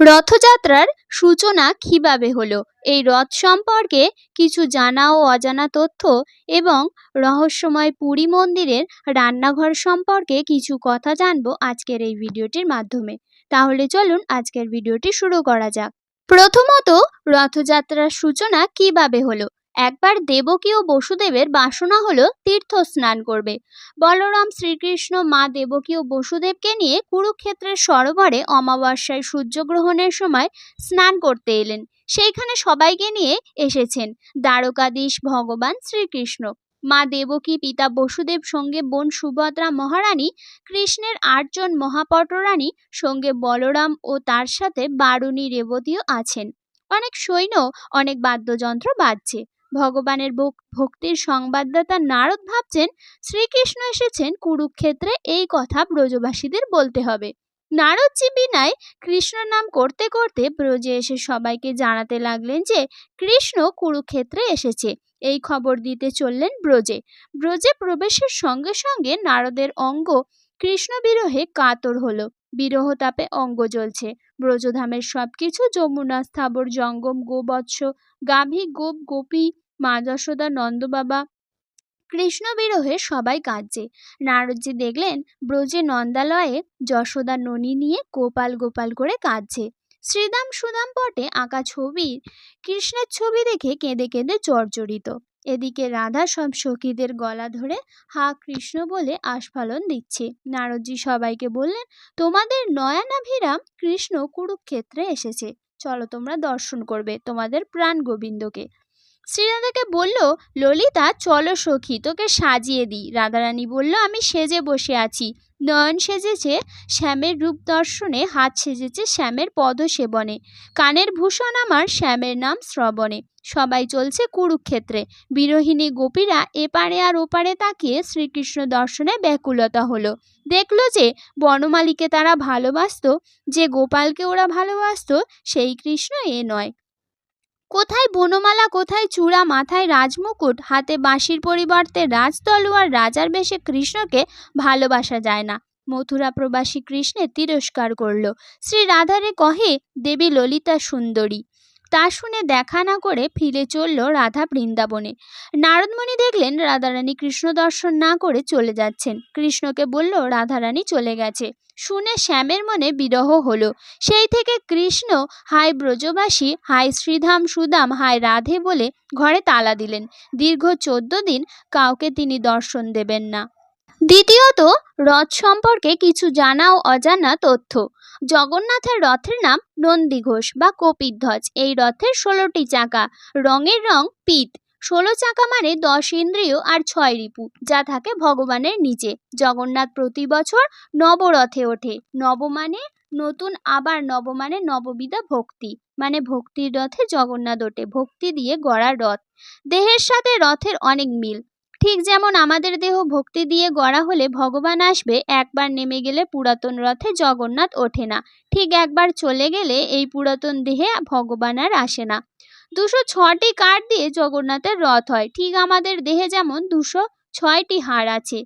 রথযাত্রার সূচনা কীভাবে হলো? এই রথ সম্পর্কে কিছু জানা ও অজানা তথ্য এবং রহস্যময় পুরী মন্দিরের রান্নাঘর সম্পর্কে কিছু কথা জানব আজকের এই ভিডিওটির মাধ্যমে। তাহলে চলুন আজকের ভিডিওটি শুরু করা যাক। প্রথমত রথযাত্রার সূচনা কীভাবে হলো? একবার দেবকী ও বসুদেবের বাসনা হলো তীর্থ স্নান করবে। বলরাম শ্রীকৃষ্ণ মা দেবকী ও বসুদেবকে নিয়ে কুরুক্ষেত্রের সরোবরে অমাবস্যায় সূর্যগ্রহণের সময় স্নান করতে এলেন। সেইখানে সবাইকে নিয়ে এসেছেন দ্বারকাধীশ ভগবান শ্রীকৃষ্ণ। মা দেবকী, পিতা বসুদেব সঙ্গে বোন সুভদ্রা মহারানী, কৃষ্ণের আটজন মহাপটরানী সঙ্গে বলরাম ও তার সাথে বারুণী রেবতীও আছেন। অনেক সৈন্য, অনেক বাদ্যযন্ত্র বাজছে। ভগবানের ভক- ভক্তির সংবাদদাতা নারদ ভাবছেন শ্রীকৃষ্ণ এসেছেন কুরুক্ষেত্রে, এই কথা ব্রজবাসীদের বলতে হবে। নারদজি বিনায় কৃষ্ণ নাম করতে করতে ব্রজে এসে সবাইকে জানাতে লাগলেন যে, কৃষ্ণ কুরুক্ষেত্রে এসেছে। এই খবর দিতে চললেন ব্রজে। ব্রজে প্রবেশের সঙ্গে সঙ্গে নারদের অঙ্গ কৃষ্ণ বিরহে কাতর হলো। বিরহ তাপে অঙ্গ জ্বলছে। ব্রজধামের সবকিছু যমুনা, স্থাবর, জঙ্গম, গোবৎস, গাভী, গোপ, গোপী, মা যশোদা নন্দবাবা কৃষ্ণ বিরহে সবাই কাঁদছে। নারদজি দেখলেন ব্রজে নন্দালয়ে যশোদা ননী নিয়ে গোপাল গোপাল করে কাঁদছে। শ্রীদাম সুদাম পটে আঁকা ছবি, কৃষ্ণের ছবি দেখে কেঁদে কেঁদে জর্জরিত। এদিকে রাধা সব সখীদের গলা ধরে হা কৃষ্ণ বলে আস্ফালন দিচ্ছে। নারদজি সবাইকে বললেন, তোমাদের নয়নাভিরাম কৃষ্ণ কুরুক্ষেত্রে এসেছে। চলো তোমরা দর্শন করবে তোমাদের প্রাণ গোবিন্দকে শ্রীরাধাকে বলল, ললিতা, চলো সখী, তোকে সাজিয়ে দিই। রাধারানী বলল, আমি সেজে বসে আছি। নয়ন সেজেছে শ্যামের রূপ দর্শনে, হাত সেজেছে শ্যামের পদ সেবনে কানের ভূষণ আমার শ্যামের নাম শ্রবণে। সবাই চলছে কুরুক্ষেত্রে। বিরোহিনী গোপীরা এপারে আর ওপারে তাকিয়ে শ্রীকৃষ্ণ দর্শনে ব্যাকুলতা হলো। দেখল যে বনমালীকে তারা ভালোবাসতো, যে গোপালকে ওরা ভালোবাসত, সেই কৃষ্ণ এ নয়। কোথায় বনমালা, কোথায় চূড়া, মাথায় রাজমুকুট, হাতে বাঁশির পরিবর্তে রাজতলোয়ার, রাজার বেশে কৃষ্ণকে ভালোবাসা যায় না। মথুরা প্রবাসী কৃষ্ণে তিরস্কার করল। শ্রী রাধারে কহে, দেবী ললিতা সুন্দরী। তা শুনে দেখা না করে ফিরে চলল রাধা বৃন্দাবনে। নারদমণি দেখলেন রাধারানী কৃষ্ণ দর্শন না করে চলে যাচ্ছেন। কৃষ্ণকে বলল, রাধারানী চলে গেছে। শুনে শ্যামের মনে বিরহ হলো। সেই থেকে কৃষ্ণ হাই ব্রজবাসী হাই শ্রীধাম সুদাম, হায় রাধে বলে ঘরে তালা দিলেন। দীর্ঘ চোদ্দ দিন কাউকে তিনি দর্শন দেবেন না। দ্বিতীয়ত, রথ সম্পর্কে কিছু জানা ও অজানা তথ্য। জগন্নাথের রথের নাম নন্দীঘোষ বা কপিধ্বজ। এই রথের ষোলোটি চাকা। রঙের রং পিত। ষোলো চাকা মানে দশ ইন্দ্রিয় আর ছয় রিপু, যা থাকে ভগবানের নিচে। জগন্নাথ প্রতি বছর নবরথে ওঠে। নব মানে নতুন, আবার নব মানে নববিধা ভক্তি। মানে ভক্তির রথে জগন্নাথ ওঠে। ভক্তি দিয়ে গড়া রথ। দেহের সাথে রথের অনেক মিল। ঠিক যেমন আমাদের দেহ ভক্তি দিয়ে গড়া হলে ভগবান আসবে, একবার নেমে গেলে পুরাতন রথে জগন্নাথ ওঠে না। ঠিক একবার চলে গেলে এই পুরাতন দেহে ভগবান আর আসে না। দুশো ছটি কাঠ দিয়ে জগন্নাথের রথ হয়। ঠিক আমাদের দেহে যেমন দুশো ছয়টি হাড় আছে।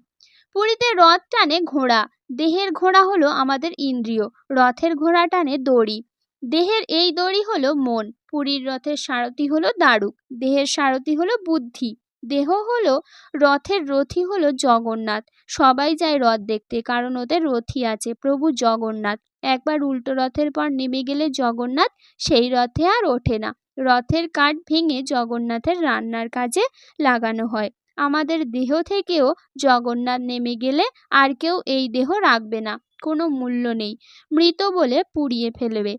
পুরীতে রথ টানে ঘোড়া। দেহের ঘোড়া হলো আমাদের ইন্দ্রিয়। রথের ঘোড়া টানে দড়ি। দেহের এই দড়ি হলো মন। পুরীর রথের সারথি হলো দারুক। দেহের সারথি হলো বুদ্ধি। দেহ হলো রথের রথি হলো জগন্নাথ। সবাই যায় রথ দেখতে, কারণ ওদের রথি আছে, প্রভু জগন্নাথ। একবার উল্টো রথের পর নেমে গেলে জগন্নাথ, সেই রথে আর ওঠে না। রথের কাঠ ভেঙে জগন্নাথের রান্নার কাজে লাগানো হয়। আমাদের দেহ থেকেও জগন্নাথ নেমে গেলে আর কেউ এই দেহ রাখবে না, কোনো মূল্য নেই। মৃত বলে পুড়িয়ে ফেলবে।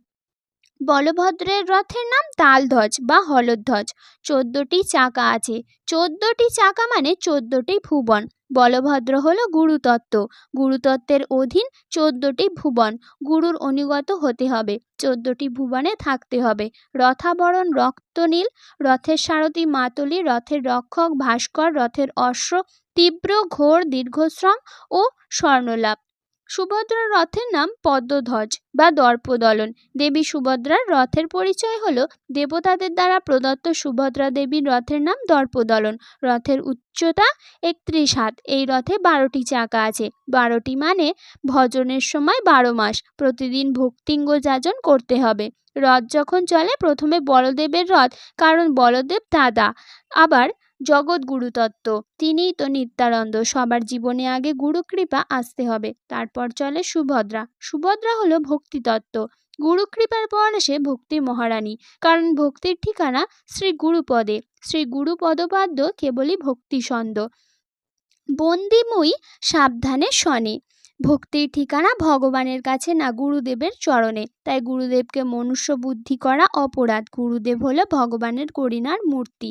বলভদ্রের রথের নাম তালধ্বজ বা হলধ্বজ। চোদ্দটি চাকা আছে। চোদ্দটি চাকা মানে চোদ্দটি ভুবন। বলভদ্র হল গুরুতত্ত্ব। গুরুতত্ত্বের অধীন চোদ্দটি ভুবন। গুরুর অনুগত হতে হবে। চোদ্দটি ভুবনে থাকতে হবে। রথাবরণ রক্তনীল রথের সারথি মাতলি, রথের রক্ষক ভাস্কর, রথের অশ্ব, তীব্র ঘোর দীর্ঘশ্রম ও স্বর্ণলাভ। সুভদ্রার রথের নাম পদ্মধ্বজ বা দর্পদলন। দেবী সুভদ্রার রথের পরিচয় হল দেবতাদের দ্বারা প্রদত্ত সুভদ্রা দেবীর রথের নাম দর্পদলন। রথের উচ্চতা একত্রিশ হাত। এই রথে বারোটি চাকা আছে। বারোটি মানে ভজনের সময় বারো মাস। প্রতিদিন ভক্তিঙ্গ যাজন করতে হবে। রথ যখন চলে, প্রথমে বলদেবের রথ, কারণ বলদেব দাদা। আবার জগৎ গুরুতত্ত্ব তিনিই তো নিত্যানন্দ, সবার জীবনে আগে গুরু কৃপা আসতে হবে, তারপর চলে সুভদ্রা। সুভদ্রা হলো ভক্তিতত্ত্ব গুরু কৃপার পর আসে ভক্তি মহারানী। কারণ ভক্তির ঠিকানা শ্রী গুরুপদে। শ্রী গুরুপদপাদ্য কেবলই ভক্তিসন্দ বন্দিময়ী সাবধানে শনে। ভক্তির ঠিকানা ভগবানের কাছে না গুরুদেবের চরণে। তাই গুরুদেবকে মনুষ্য বুদ্ধি করা অপরাধ। গুরুদেব হলো ভগবানের করিনার মূর্তি।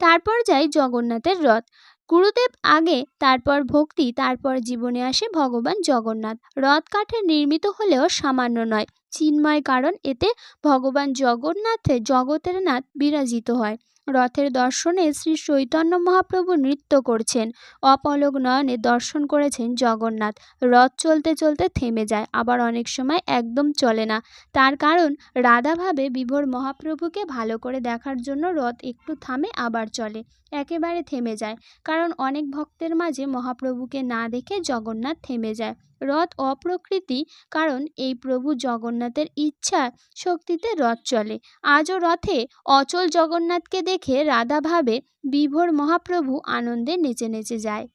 তারপর যাই জগন্নাথের রথ। গুরুদেব আগে, তারপর ভক্তি, তারপর জীবনে আসে ভগবান জগন্নাথ। রথ কাঠের নির্মিত হলেও সামান্য নয়। চিন্ময় কারণ এতে ভগবান জগন্নাথে জগতের নাথ বিরাজিত হয়। রথের দর্শনে শ্রী চৈতন্য মহাপ্রভু নৃত্য করছেন। অপলক নয়নে দর্শন করেছেন জগন্নাথ। রথ চলতে চলতে থেমে যায়, আবার অনেক সময় একদম চলে না। তার কারণ, রাধাভাবে বিভোর মহাপ্রভুকে ভালো করে দেখার জন্য রথ একটু থামে, আবার চলে। একেবারে থেমে যায়, কারণ অনেক ভক্তের মাঝে মহাপ্রভুকে না দেখে জগন্নাথ থেমে যায়। রথ অপ্রকৃতি, কারণ এই প্রভু জগন্নাথের ইচ্ছা শক্তিতে রথ চলে। আজও রথে অচল জগন্নাথকে দেখে রাধা ভাবে বিভোর মহাপ্রভু আনন্দে নেচে নেচে যায়।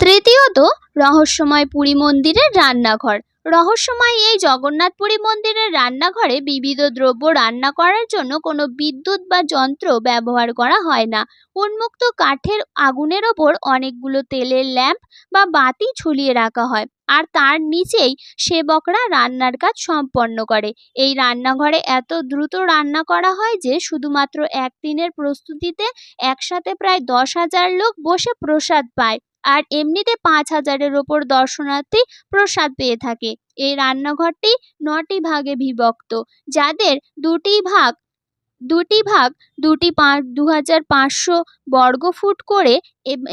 তৃতীয়ত, রহস্যময় পুরী মন্দিরের রান্নাঘর। রহস্যময় এই জগন্নাথপুরী মন্দিরের রান্নাঘরে বিবিধ দ্রব্য রান্না করার জন্য কোনো বিদ্যুৎ বা যন্ত্র ব্যবহার করা হয় না। উন্মুক্ত কাঠের আগুনের ওপর অনেকগুলো তেলের ল্যাম্প বা বাতি ঝুলিয়ে রাখা হয়। আর তার নিচেই সেবকরা রান্নার কাজ সম্পন্ন করে। এই রান্নাঘরে এত দ্রুত রান্না করা হয় যে, শুধুমাত্র এক দিনের প্রস্তুতিতে একসাথে প্রায় দশ হাজার লোক বসে প্রসাদ পায় আর এমনিতে পাঁচ হাজারের ওপর দর্শনার্থী প্রসাদ পেয়ে থাকে। এই রান্নাঘরটি নটি ভাগে বিভক্ত, যাদের দুটি ভাগ দুটি ভাগ দুটি পাঁচ দু হাজার পাঁচশো বর্গফুট করে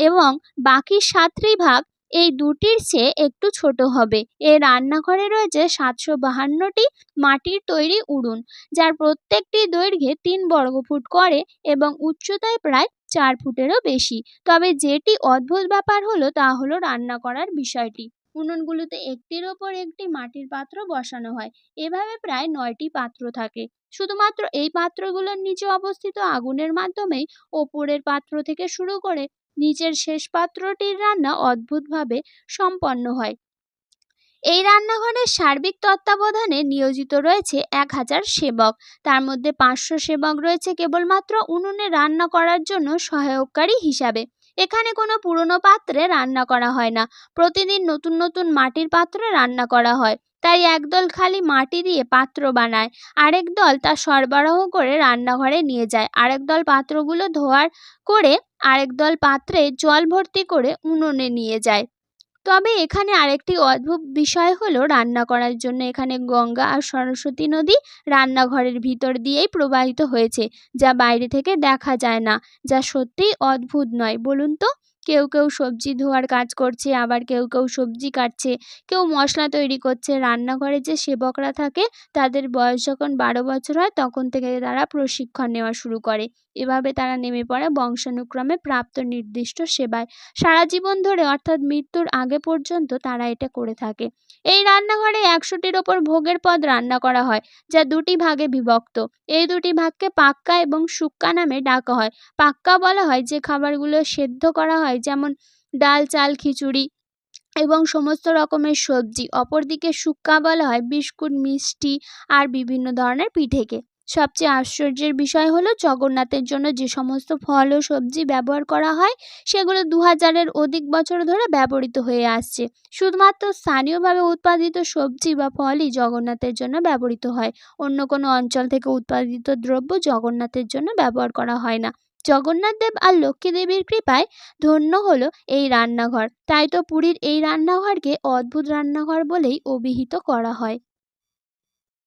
এবং বাকি সাতটি ভাগ এই দুটির চেয়ে একটু ছোট হবে। এই রান্নাঘরে রয়েছে সাতশো বাহান্নটি মাটির তৈরি উনুন যার প্রত্যেকটি দৈর্ঘ্যে তিন বর্গফুট করে এবং উচ্চতায় প্রায় চার ফুটেরও বেশি। তবে যেটি অদ্ভুত ব্যাপার হলো, তা হলো রান্না করার বিষয়টি। উনুনগুলোতে একটির ওপর একটি মাটির পাত্র বসানো হয়। এভাবে প্রায় নয়টি পাত্র থাকে। শুধুমাত্র এই পাত্রগুলোর নিচে অবস্থিত আগুনের মাধ্যমেই ওপরের পাত্র থেকে শুরু করে নিচের শেষ পাত্রটির রান্না অদ্ভুতভাবে সম্পন্ন হয়। এই রান্নাঘরের সার্বিক তত্ত্বাবধানে নিয়োজিত রয়েছে এক হাজার সেবক। তার মধ্যে পাঁচশো সেবক রয়েছে কেবলমাত্র উনুনে রান্না করার জন্য সহায়ককারী হিসাবে। এখানে কোনো পুরনো পাত্রে রান্না করা হয় না। প্রতিদিন নতুন নতুন মাটির পাত্রে রান্না করা হয়। তাই একদল খালি মাটি দিয়ে পাত্র বানায়। আরেক দল তা সরবরাহ করে রান্নাঘরে নিয়ে যায়। আরেক দল পাত্রগুলো ধোয়ার করে আরেক দল পাত্রে জল ভর্তি করে উনুনে নিয়ে যায়। তবে এখানে আরেকটি অদ্ভুত বিষয় হলো রান্না করার জন্য এখানে গঙ্গা আর সরস্বতী নদী রান্নাঘরের ভিতর দিয়েই প্রবাহিত হয়েছে, যা বাইরে থেকে দেখা যায় না, যা সত্যিই অদ্ভুত নয়। বলুন তো, কেউ কেউ সবজি ধোয়ার কাজ করছে, আবার কেউ কেউ সবজি কাটছে, কেউ মশলা তৈরি করছে। রান্নাঘরে যে সেবকরা থাকে, তাদের বয়স যখন বারো বছর হয়, তখন থেকে তারা প্রশিক্ষণ নেওয়া শুরু করে। এভাবে তারা নেমে পড়ে বংশানুক্রমে প্রাপ্ত নির্দিষ্ট সেবায়। সারা জীবন ধরে, অর্থাৎ মৃত্যুর আগে পর্যন্ত তারা এটা করে থাকে। এই রান্নাঘরে একশোটির ওপর ভোগের পদ রান্না করা হয়, যা দুটি ভাগে বিভক্ত। এই দুটি ভাগকে পাক্কা এবং শুক্কা নামে ডাকা হয়। পাক্কা বলা হয় যে খাবারগুলো সেদ্ধ করা হয়, যেমন ডাল, চাল, খিচুড়ি এবং সমস্ত রকমের সবজি। অপরদিকে শুক্কা বলা হয় বিস্কুট, মিষ্টি আর বিভিন্ন ধরনের পিঠেকে। সবচেয়ে আশ্চর্যের বিষয় হলো জগন্নাথের জন্য যে সমস্ত ফল ও সবজি ব্যবহার করা হয়, সেগুলো দু হাজারের অধিক বছর ধরে ব্যবহৃত হয়ে আসছে। শুধুমাত্র স্থানীয়ভাবে উৎপাদিত সবজি বা ফলই জগন্নাথের জন্য ব্যবহৃত হয়। অন্য কোনো অঞ্চল থেকে উৎপাদিত দ্রব্য জগন্নাথের জন্য ব্যবহার করা হয় না। জগন্নাথ দেব আর লক্ষ্মী দেবীর কৃপায় ধন্য হলো এই রান্নাঘর। তাই তো পুরীর এই রান্নাঘরকে অদ্ভুত রান্নাঘর বলেই অভিহিত করা হয়।